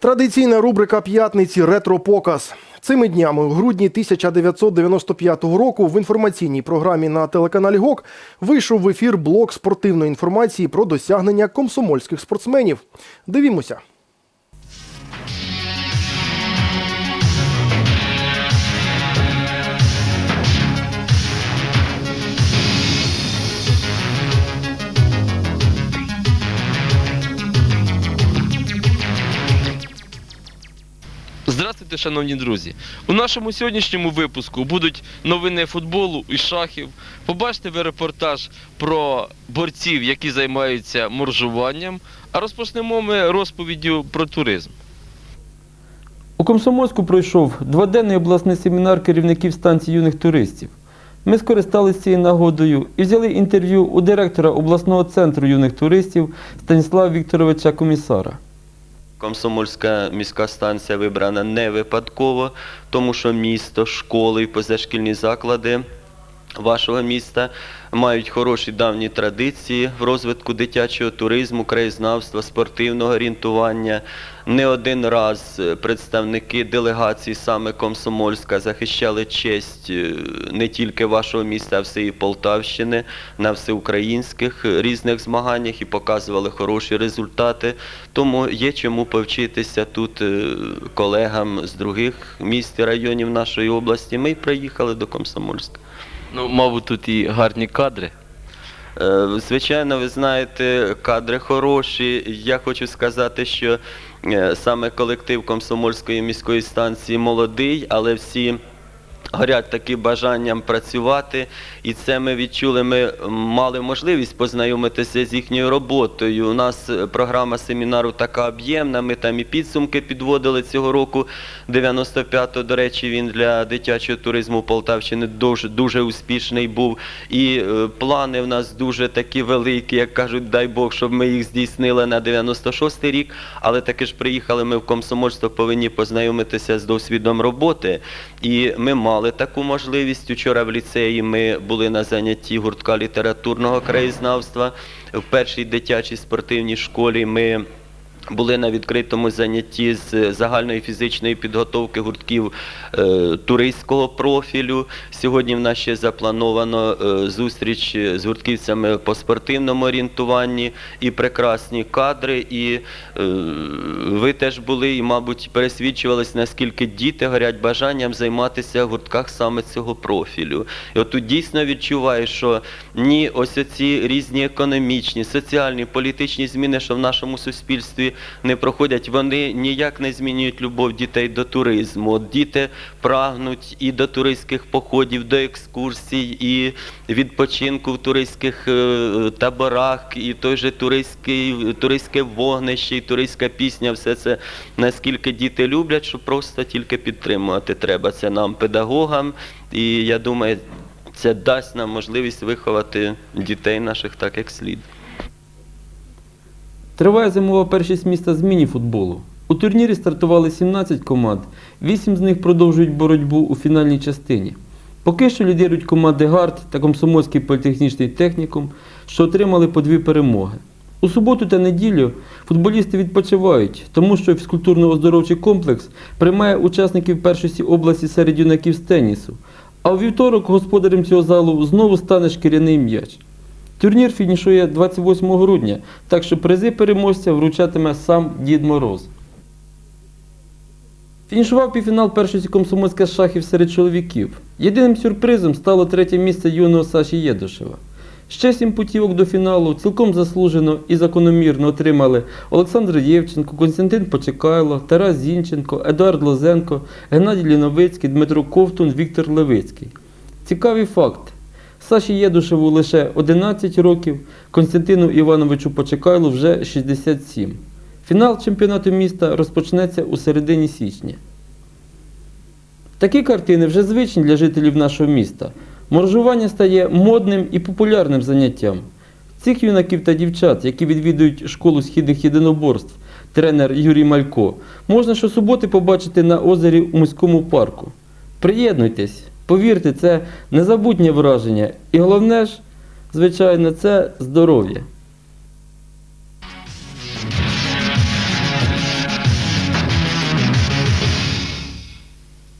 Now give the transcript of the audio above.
Традиційна рубрика п'ятниці Ретропоказ. Цими днями у грудні 1995 року в інформаційній програмі на телеканалі ГОК вийшов в ефір блок спортивної інформації про досягнення комсомольських спортсменів. Дивімося. Здравствуйте, шановні друзі! У нашому сьогоднішньому випуску будуть новини футболу і шахів. Побачите ви репортаж про борців, які займаються моржуванням. А розпочнемо ми розповіддю про туризм. У Комсомольську пройшов дводенний обласний семінар керівників станції юних туристів. Ми скористалися цією нагодою і взяли інтерв'ю у директора обласного центру юних туристів Станіслава Вікторовича Комісара. Комсомольська міська станція вибрана не випадково, тому що місто, школи і позашкільні заклади вашого міста мають хороші давні традиції в розвитку дитячого туризму, краєзнавства, спортивного орієнтування. Не один раз е, представники делегації саме Комсомольська захищали честь е, не тільки вашого міста, а всієї Полтавщини на всеукраїнських е, різних змаганнях і показували хороші результати. Тому є чому повчитися тут колегам з других міст і районів нашої області. Ми приїхали до Комсомольська. Ну, мабуть, тут і гарні кадри. Е, Звичайно, ви знаєте, кадри хороші. Я хочу сказати, що е, саме колектив Комсомольської міської станції молодий, але всі горять таким бажанням працювати. І це ми відчули. Ми мали можливість познайомитися з їхньою роботою. У нас е, програма семінару така об'ємна. Ми там і підсумки підводили цього року. 95-го, до речі, він для дитячого туризму Полтавщини дуже, дуже успішний був. І е, плани в нас дуже такі великі, як кажуть, дай Бог, щоб ми їх здійснили на 96-й рік. Але таки ж приїхали ми в комсомольство, повинні познайомитися з досвідом роботи. І ми мали таку можливість. Учора в ліцеї ми були на занятті гуртка літературного краєзнавства. В першій дитячій спортивній школі ми були на відкритому занятті з загальної фізичної підготовки гуртків е, туристського профілю. Сьогодні в нас ще заплановано е, зустріч з гуртківцями по спортивному орієнтуванні і прекрасні кадри. І е, ви теж були і, мабуть, пересвідчувались, наскільки діти горять бажанням займатися в гуртках саме цього профілю. І от тут дійсно відчуваю, що ні, ось ці різні економічні, соціальні, політичні зміни, що в нашому суспільстві не проходять, вони ніяк не змінюють любов дітей до туризму. От діти прагнуть і до туристських походів, до екскурсій, і відпочинку в туристських е, таборах, і той же туристське вогнище, і туристська пісня, все це наскільки діти люблять, що просто тільки підтримувати треба. Це нам, педагогам, і я думаю, це дасть нам можливість виховати дітей наших так, як слід. Триває зимова першість міста з міні-футболу. У турнірі стартували 17 команд, 8 з них продовжують боротьбу у фінальній частині. Поки що лідирують команди Гард та Комсомольський політехнічний технікум, що отримали по дві перемоги. У суботу та неділю футболісти відпочивають, тому що фізкультурно-оздоровчий комплекс приймає учасників першості області серед юнаків з тенісу. А у вівторок господарем цього залу знову стане шкіряний м'яч. Турнір фінішує 28 грудня, так що призи переможця вручатиме сам Дід Мороз. Фінішував півфінал першості комсомольська шахів серед чоловіків. Єдиним сюрпризом стало третє місце юного Саші Єдушева. Ще сім путівок до фіналу цілком заслужено і закономірно отримали Олександр Євченко, Константин Почекайло, Тарас Зінченко, Едуард Лозенко, Геннадій Ліновицький, Дмитро Ковтун, Віктор Левицький. Цікавий факт. Саші Єдушеву лише 11 років, Константину Івановичу Почекайлу вже 67. Фінал чемпіонату міста розпочнеться у середині січня. Такі картини вже звичні для жителів нашого міста. Моржування стає модним і популярним заняттям. Цих юнаків та дівчат, які відвідують школу східних єдиноборств, тренер Юрій Малько, можна щосуботи побачити на озері у міському парку. Приєднуйтесь, повірте, це незабутнє враження. І головне ж, звичайно, це здоров'я.